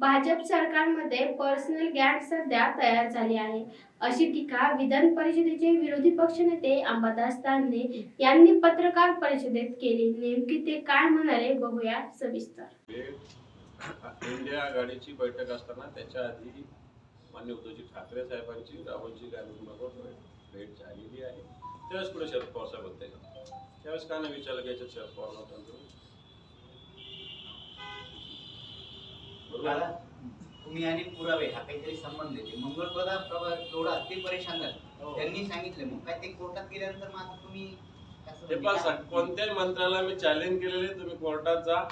भाजप सरकारमध्ये पर्सनल गँग सध्या तयार झाली आहे. अशी टीका विधान परिषदेचे विरोधी पक्षनेते अंबादास तांदे यांनी पत्रकार परिषदेत केली. नेमकी ते काय म्हणाले बघूया सविस्तर. इंडिया आघाडीची बैठक असताना त्याच्या आधी मान्य उद्धवजी ठाकरे साहेबांची राहुलजी गांधींबरोबर भेट झालेली आहे. त्यावेळेस पुढे शरद पवार साहेब होते. त्यावेळेस का नाही विचारलं की याच्यात शरद पवार दादा तुम्ही आणि पुरावे हा काहीतरी संबंध येते मंगळप्रदा प्रभा तेवढा ते परेशान झाले. त्यांनी सांगितले मग. काय ते कोर्टात गेल्यानंतर मग आता तुम्ही ते म्हणजे पण? कोणत्याही मंत्र्याला मी चॅलेंज केलेले तुम्ही कोर्टात जा.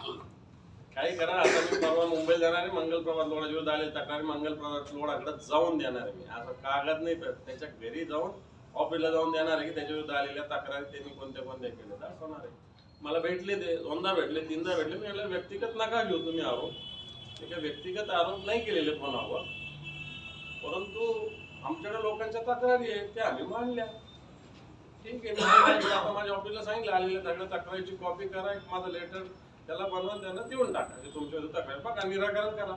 काही करा. आता मी परवा मुंबईला जाणार आहे. मंगल प्रभात लोडा विरुद्ध आले तक्रारी मंगल प्रभात लोडाकडे जाऊन देणार आहे मी. असं कागद नाही पण त्याच्या घरी जाऊन ऑफिसला जाऊन देणार आहे की त्याच्या विरुद्ध आलेल्या तक्रारी त्यांनी कोणत्या कोणत्या केल्या दाखवणार आहे. मला भेटले ते दोनदा भेटले तीनदा भेटले. मी व्यक्तिगत नका घेऊ तुम्ही आरोप. ते व्यक्तिगत आरोप नाही केलेले कोणावर परंतु आमच्याकडे लोकांच्या तक्रारी आहेत त्या आम्ही मांडल्या. ठीक आहे आता माझ्या ऑफिसला सांगितलं आलेल्या सगळ्या तक्रारीची कॉपी करा एक माझं लेटर त्याला बनवून त्यांना देऊन टाका. तुमच्या तक्रार बघा निराकरण करा.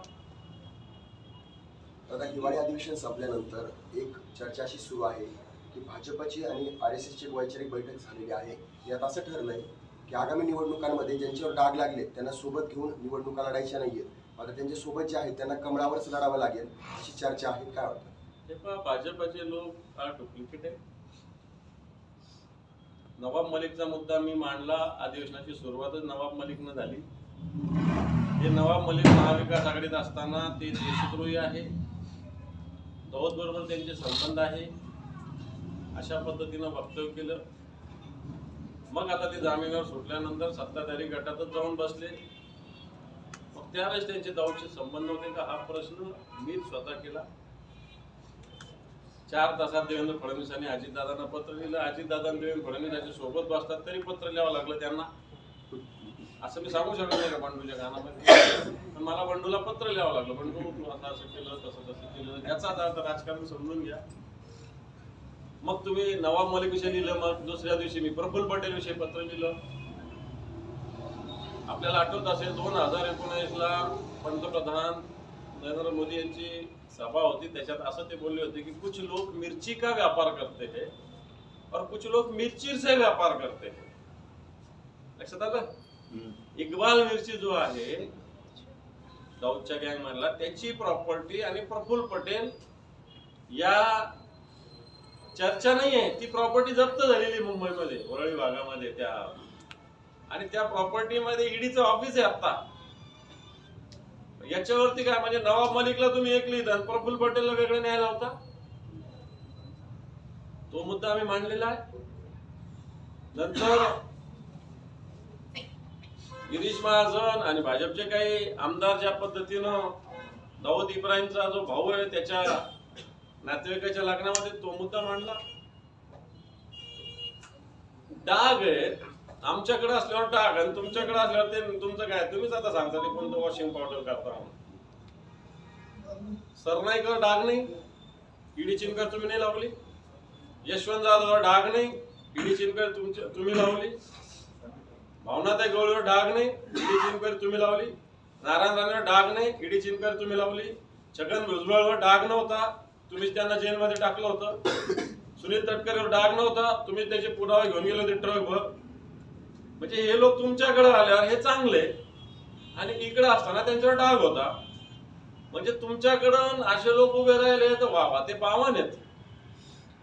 आता हिवाळी अधिवेशन संपल्यानंतर एक चर्चा अशी सुरू आहे की भाजपची आणि आर एस एसची वैचारिक बैठक झालेली आहे. यात असं ठरलंय की आगामी निवडणुकांमध्ये ज्यांच्यावर डाग लागले त्यांना सोबत घेऊन निवडणुका लढायच्या नाहीयेत. आता त्यांच्यासोबत जे आहेत त्यांना कमळावरच लढावं लागेल अशी चर्चा आहे. काय वाटतं? हे पहा भाजपचे लोक डुप्लिकेट आहे? नवाब मलिकचा मुद्दा मी मांडला अधिवेशनाची सुरुवातच नवाब मलिकनं झाली. हे नवाब मलिक महाविकास आघाडीत असताना ते देशद्रोही आहे. दौद बरोबर त्यांचे संबंध आहे. अशा पद्धतीनं वक्तव्य केलं. मग आता ते जामिनावर सुटल्यानंतर सत्ताधारी गटातच जाऊन बसले. त्यावेळेस त्यांचे दौडचे संबंध होते का? हा प्रश्न मी स्वतः केला. चार तासात देवेंद्र फडणवीसांनी अजितदादांना पत्र लिहिलं. अजितदादा देवेंद्र फडणवीस सोबत बसतात तरी पत्र लिहावं लागलं त्यांना. असं मी सांगू शकत नाही का बंडूच्या कानामध्ये? पण मला बंडूला पत्र लिहावं लागलं. बंडू आता असं असं केलं तसं तसं केलं. याचाच अर्थ राजकारण समजून घ्या. मग तुम्ही नवाब मलिक विषयी लिहिलं मग दुसऱ्या दिवशी मी प्रफुल्ल पटेल विषयी पत्र लिहिलं. आपल्याला आठवत असेल दोन हजार एकोणीसला पंतप्रधान नरेंद्र मोदी यांची सभा होती. त्याच्यात असं ते बोलले होते की कुछ लोग मिर्ची का व्यापार करते हैं? और कुछ लोग मिर्ची से व्यापार करते हैं. लक्षात आलं? इक्बाल मिरची जो आहे दाऊदच्या गँग मधला त्याची प्रॉपर्टी आणि प्रफुल्ल पटेल या चर्चा नाही आहे ती प्रॉपर्टी जप्त झालेली मुंबईमध्ये वरळी भागामध्ये त्या आणि त्या प्रॉपर्टी मध्ये ईडीचं ऑफिस आहे आता याच्यावरती काय म्हणजे नवाब मलिकला तुम्ही एक लिहिता प्रफुल प्रफुल्ल पटेलला वेगळे न्यायला होता तो मुद्दा आम्ही मांडलेला आहे. नंतर गिरीश महाजन आणि भाजपचे काही आमदार ज्या पद्धतीनं दाऊद इब्राहिमचा जो भाऊ आहे त्याच्या नातेवाईकाच्या लग्नामध्ये तो मुद्दा मांडला. डाग आहे. आमच्याकडे असल्यावर डाग आणि तुमच्याकडे असल्यावर ते तुमचं काय? तुम्हीच आता सांगता ते कोणतं वॉशिंग पावडर करता म्हणून कर डाग नाही. ईडी चिनकर तुम्ही नाही लावली. यशवंत जाधववर डाग नाही. ईडी चिनकर तुमच्या तुम्ही लावली. भावनाताई गवळीवर डाग नाही. ईडी चिनकर तुम्ही लावली. नारायण राणेवर डाग नाही. ईडी चिनकर तुम्ही लावली. छगन भुजबळवर डाग नव्हता. तुम्हीच त्यांना जेलमध्ये टाकलं होतं. सुनील तटकरेवर डाग नव्हता. तुम्ही त्याचे पुरावे घेऊन गेले होते ट्रकवर. म्हणजे हे लोक तुमच्याकडे आल्यावर हे चांगले. आणि इकडे असताना त्यांच्यावर डाग होता. म्हणजे तुमच्याकडं असे लोक उभे राहिले तर वा ते पावन आहेत.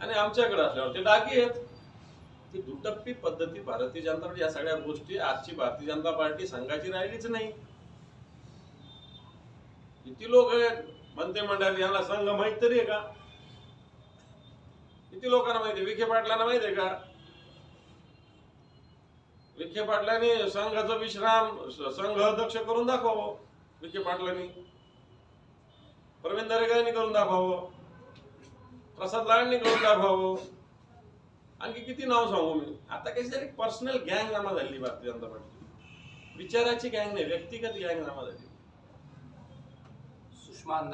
आणि आमच्याकडे असल्यावर ते डागी आहेत. ती दुटप्पी पद्धती भारतीय जनता पार्टी या सगळ्या गोष्टी आजची भारतीय जनता पार्टी संघाची राहिलीच नाही. किती लोक आहेत? मंत्रिमंडळ यांना संघ माहीत तरी आहे का? किती लोकांना माहिती विखे पाटलांना माहीत आहे का? विखे पाटलांनी संघाचा विश्राम संघ अध्यक्ष करून दाखवावं. विखे पाटलांनी. प्रवीण दरेगांनी करून दाखवावं. प्रसाद लाडांनी करून दाखवावं. आणखी किती नाव सांगू मी? आता काही तरी पर्सनल गँग नामा झाली भारतीय जनता पार्टी विचाराची गँग नाही व्यक्तिगत गँग नामा झाली. सुषमा